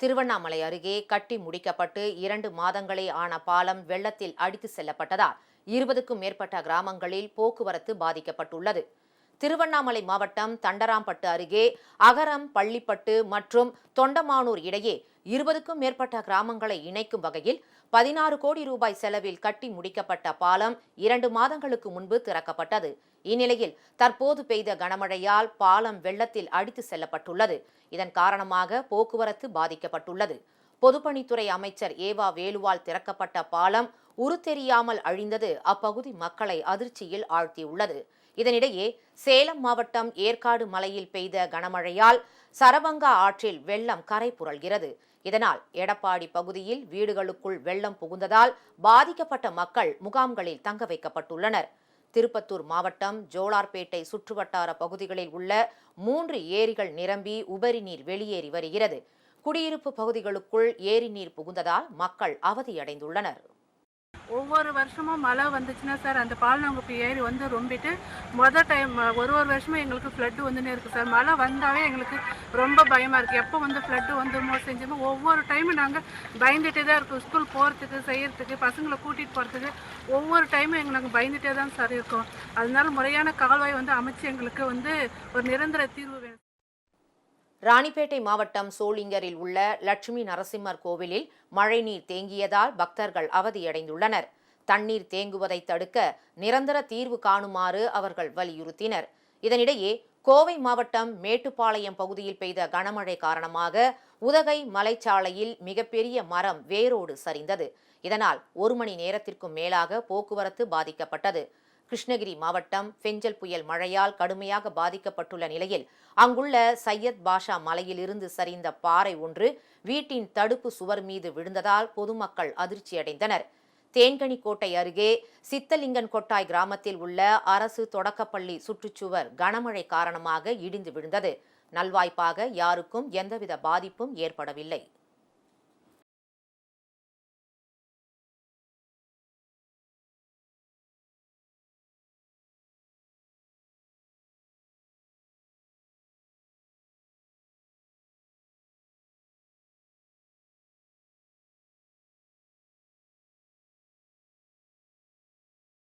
திருவண்ணாமலை அருகே கட்டி முடிக்கப்பட்டு இரண்டு மாதங்களே ஆன பாலம் வெள்ளத்தில் அடித்து செல்லப்பட்டதால் இருபதுக்கும் மேற்பட்ட கிராமங்களில் போக்குவரத்து பாதிக்கப்பட்டுள்ளது. திருவண்ணாமலை மாவட்டம் தண்டராம்பட்டு அருகே அகரம் பள்ளிப்பட்டு மற்றும் தொண்டமானூர் இடையே இருபதுக்கும் மேற்பட்ட கிராமங்களை இணைக்கும் வகையில் பதினாறு கோடி ரூபாய் செலவில் கட்டி முடிக்கப்பட்ட பாலம் இரண்டு மாதங்களுக்கு முன்பு திறக்கப்பட்டது. இந்நிலையில் தற்போது பெய்த கனமழையால் பாலம் வெள்ளத்தில் அடித்து செல்லப்பட்டுள்ளது. இதன் காரணமாக போக்குவரத்து பாதிக்கப்பட்டுள்ளது. பொதுப்பணித்துறை அமைச்சர் ஏவா வேலுவால் திறக்கப்பட்ட பாலம் உருத்தெரியாமல் அழிந்தது அப்பகுதி மக்களை அதிர்ச்சியில் ஆழ்த்தியுள்ளது. இதனிடையே சேலம் மாவட்டம் ஏற்காடு மலையில் பெய்த கனமழையால் சரபங்கா ஆற்றில் வெள்ளம் கரை புரள்கிறது. இதனால் எடப்பாடி பகுதியில் வீடுகளுக்குள் வெள்ளம் புகுந்ததால் பாதிக்கப்பட்ட மக்கள் முகாம்களில் தங்க வைக்கப்பட்டுள்ளனர். திருப்பத்தூர் மாவட்டம் ஜோலார்பேட்டை சுற்றுவட்டார பகுதிகளில் உள்ள மூன்று ஏரிகள் நிரம்பி உபரி நீர் வெளியேறி வருகிறது. குடியிருப்பு பகுதிகளுக்குள் ஏரி நீர் புகுந்ததால் மக்கள் அவதியடைந்துள்ளனர். ஒவ்வொரு வருஷமும் மழை வந்துச்சுன்னா சார் அந்த பாலனங்குப்பி ஏரி வந்து ரொம்பிட்டு மொதல் டைம் ஒரு ஒரு வருஷமும் எங்களுக்கு ஃப்ளட்டு வந்துனே இருக்குது சார். மழை வந்தாவே எங்களுக்கு ரொம்ப பயமாக இருக்குது எப்போ வந்து ஃப்ளட்டு வந்துருமோ செஞ்சுமோ ஒவ்வொரு டைமும் நாங்கள் பயந்துட்டே தான் இருக்கோம். ஸ்கூல் போகிறதுக்கு செய்கிறதுக்கு பசங்களை கூட்டிகிட்டு போகிறதுக்கு ஒவ்வொரு டைமும் எங்கள் நாங்கள் பயந்துட்டே தான் சார் இருக்கோம். அதனால முறையான கால்வாய் வந்து அமைச்சு எங்களுக்கு வந்து ஒரு நிரந்தர தீர்வு வேணும். ராணிப்பேட்டை மாவட்டம் சோளிங்கரில் உள்ள லட்சுமி நரசிம்மர் கோவிலில் மழைநீர் தேங்கியதால் பக்தர்கள் அவதியடைந்துள்ளனர். தண்ணீர் தேங்குவதை தடுக்க நிரந்தர தீர்வு காணுமாறு அவர்கள் வலியுறுத்தினர். இதனிடையே கோவை மாவட்டம் மேட்டுப்பாளையம் பகுதியில் பெய்த கனமழை காரணமாக உதகை மலைச்சாலையில் மிகப்பெரிய மரம் வேரோடு சரிந்தது. இதனால் ஒரு மணி நேரத்திற்கும் மேலாக போக்குவரத்து பாதிக்கப்பட்டது. கிருஷ்ணகிரி மாவட்டம் பெஞ்சல் புயல் மழையால் கடுமையாக பாதிக்கப்பட்டுள்ள நிலையில் அங்குள்ள சையத் பாஷா மலையிலிருந்து சரிந்த பாறை ஒன்று வீட்டின் தடுப்பு சுவர் மீது விழுந்ததால் பொதுமக்கள் அதிர்ச்சியடைந்தனர். தேன்கனிக்கோட்டை அருகே சித்தலிங்கன் கொட்டாய் கிராமத்தில் உள்ள அரசு தொடக்கப்பள்ளி சுற்றுச்சுவர் கனமழை காரணமாக இடிந்து விழுந்தது. நல்வாய்ப்பாக யாருக்கும் எந்தவித பாதிப்பும் ஏற்படவில்லை.